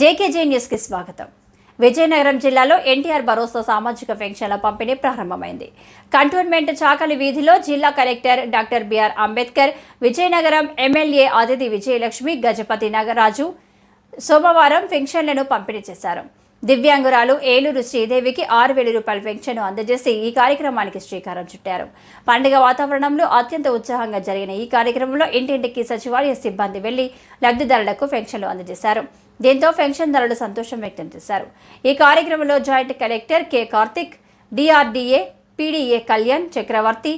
JKJ న్యూస్కి స్వాగతం. విజయనగరం జిల్లాలో ఎన్టీఆర్ భరోసా సామాజిక పెన్షన్ల పంపిణీ ప్రారంభమైంది. కంటోన్మెంట్ చాకలి వీధిలో జిల్లా collector doctor BR Ambedkar Vizianagaram MLA Aditi Vijayalakshmi Gajapathi Nagaraju సోమవారం పెన్షన్లను పంపిణీ చేశారు. దివ్యాంగురాలు ఏలూరు శ్రీదేవికి ఆరు వేల రూపాయల పెన్షన్ అందజేసి ఈ కార్యక్రమానికి శ్రీకారం చుట్టారు. పండుగ వాతావరణంలో అత్యంత ఉత్సాహంగా జరిగిన ఈ కార్యక్రమంలో ఇంటింటికి సచివాలయ సిబ్బంది వెళ్ళి లబ్ధిదారులకు పెన్షన్లు అందజేశారు. దీంతో పెన్షన్దారులు సంతోషం వ్యక్తం చేశారు. ఈ కార్యక్రమంలో joint collector K Karthik DRDA PDA Kalyan Chakravarthy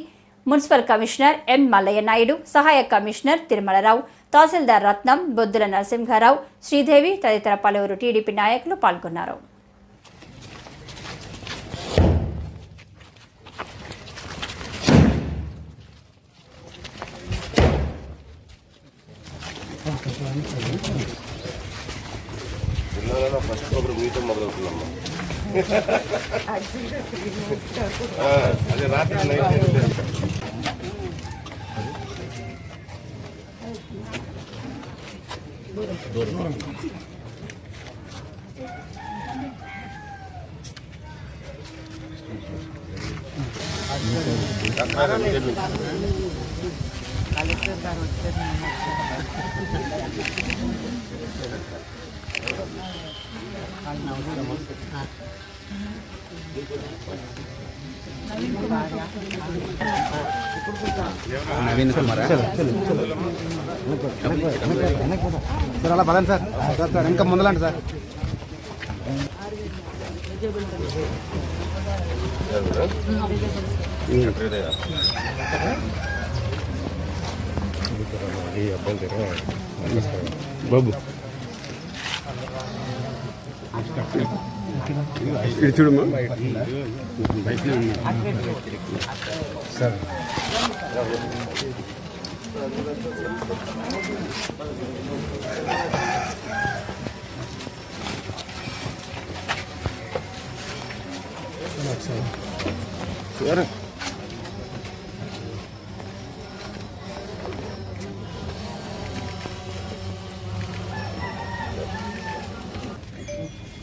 municipal commissioner M Mallaiah Naidu సహాయ కమిషనర్ తిరుమలరావు తహసీల్దార్ రత్నం బొద్దుల నరసింహారావు శ్రీదేవి తదితర పలువురు టీడీపీ నాయకులు పాల్గొన్నారు. ನಾವು ಫಸ್ಟ್ ಒಬ್ರು ಮೀಟರ್ ಮೊದಲು ನಮ್ಮ ಅದೇ ರಾತ್ರಿ night collector Naveen Kumar sir நல்லா பதான் சார் சார் பாபு చూడమ్మా బయటనే ఉన్నా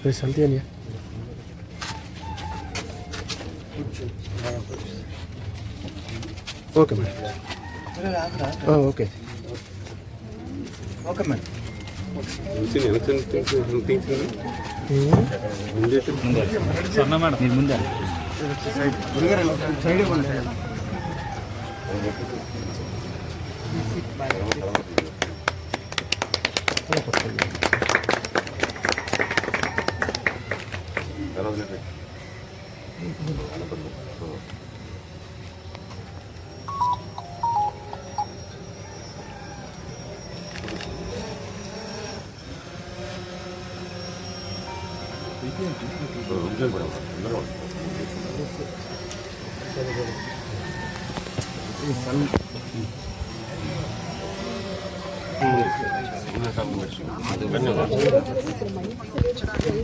సార్ సంతి అని okay madam okay okay madam side 되는데. 음절 뭐라고? 음절 뭐라고? 오늘 삼분 몇년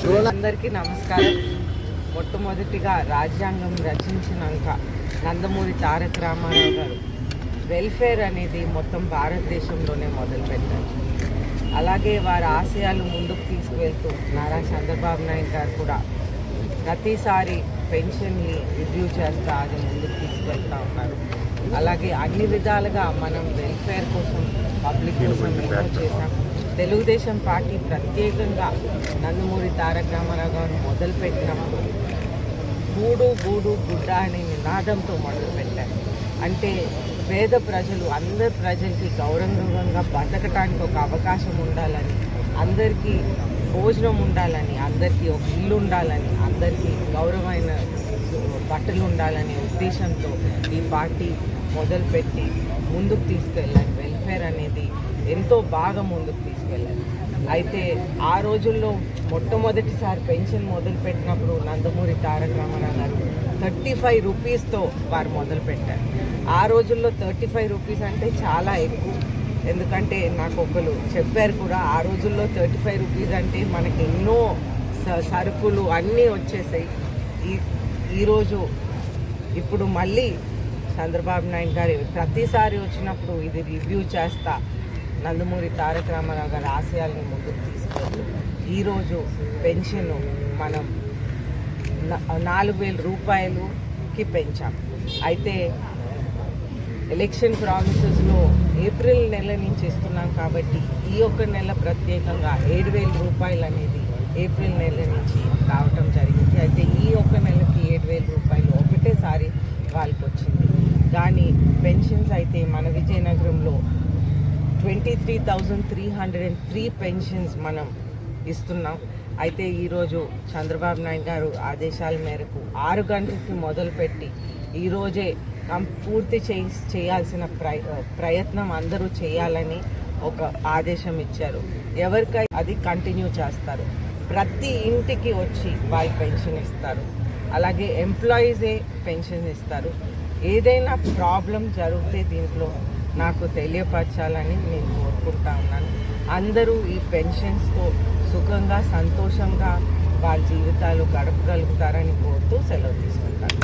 అందరికీ నమస్కారం. మొట్టమొదటిగా రాజ్యాంగం రచించినాక నందమూరి తారక రామారావు గారు వెల్ఫేర్ అనేది మొత్తం భారతదేశంలోనే మొదలుపెట్టారు. అలాగే వారి ఆశయాలు ముందుకు తీసుకువెళ్తూ నారా చంద్రబాబు నాయుడు గారు కూడా ప్రతిసారి పెన్షన్ని రివ్యూ చేస్తా అది ముందుకు తీసుకువెళ్తూ ఉన్నారు. అలాగే అన్ని విధాలుగా మనం వెల్ఫేర్ కోసం పబ్లిక్ కోసం ఎన్నో చేశాము తెలుగుదేశం పార్టీ ప్రత్యేకంగా నందమూరి తారక రామారావు గారు మొదలుపెట్టినప్పుడు గూడు గూడు గుడ్డ అనే నినాదంతో మొదలుపెట్టారు. అంటే పేద ప్రజలు అందరి ప్రజలకి గౌరవంగా బతకటానికి ఒక అవకాశం ఉండాలని అందరికీ భోజనం ఉండాలని అందరికీ ఒక ఇల్లు ఉండాలని అందరికీ గౌరవమైన బట్టలు ఉండాలనే ఉద్దేశంతో ఈ పార్టీ మొదలుపెట్టి ముందుకు తీసుకెళ్ళాలి వెల్ఫేర్ అనేది ఎంతో బాగా ముందుకు తీసుకెళ్ళారు. అయితే ఆ రోజుల్లో మొట్టమొదటిసారి పెన్షన్ మొదలుపెట్టినప్పుడు నందమూరి తారక రామారావు గారు థర్టీ ఫైవ్ రూపీస్తో వారు మొదలుపెట్టారు. ఆ రోజుల్లో థర్టీ ఫైవ్ రూపీస్ అంటే చాలా ఎక్కువ. ఎందుకంటే నాకు ఒకరు చెప్పారు కూడా ఆ రోజుల్లో థర్టీ ఫైవ్ రూపీస్ అంటే మనకి ఎన్నో స- సరుకులు అన్నీ వచ్చేసాయి. ఈ ఈరోజు ఇప్పుడు మళ్ళీ చంద్రబాబు నాయుడు గారు ప్రతిసారి వచ్చినప్పుడు ఇది రివ్యూ చేస్తా. నందమూరి తారక రామారావు గారి ఆశయాలను ముందుకు తీసుకెళ్తూ ఈరోజు పెన్షన్ మనం నాలుగు వేల రూపాయలుకి పెంచాం. అయితే ఎలక్షన్ ప్రామిసెస్లో ఏప్రిల్ నెల నుంచి ఇస్తున్నాం కాబట్టి ఈ ఒక్క నెల ప్రత్యేకంగా ఏడు వేల రూపాయలు అనేది ఏప్రిల్ నెల నుంచి రావటం జరిగింది. అయితే ఈ ఒక్క నెలకి ఏడు వేల రూపాయలు ఒకటేసారి వాళ్ళకి వచ్చింది కానీ పెన్షన్స్ అయితే మన విజయనగరంలో twenty three thousand three hundred and three pensions మనం ఇస్తున్నాం. అయితే ఈరోజు చంద్రబాబు నాయుడు గారు ఆదేశాల మేరకు ఆరు గంటలకి మొదలుపెట్టి ఈరోజే పూర్తి చేయి చేయాల్సిన ప్రయ ప్రయత్నం అందరూ చేయాలని ఒక ఆదేశం ఇచ్చారు. ఎవరికై అది కంటిన్యూ చేస్తారు. ప్రతి ఇంటికి వచ్చి వాళ్ళు పెన్షన్ ఇస్తారు. అలాగే ఎంప్లాయీసే పెన్షన్ ఇస్తారు. ఏదైనా ప్రాబ్లం జరిగితే దీంట్లో నాకు తెలియపరచాలని నేను కోరుకుంటా ఉన్నాను. అందరూ ఈ పెన్షన్స్తో సుఖంగా సంతోషంగా వాళ్ళ జీవితాలు గడపగలుగుతారని కోరుతూ సెలవు తీసుకుంటాను.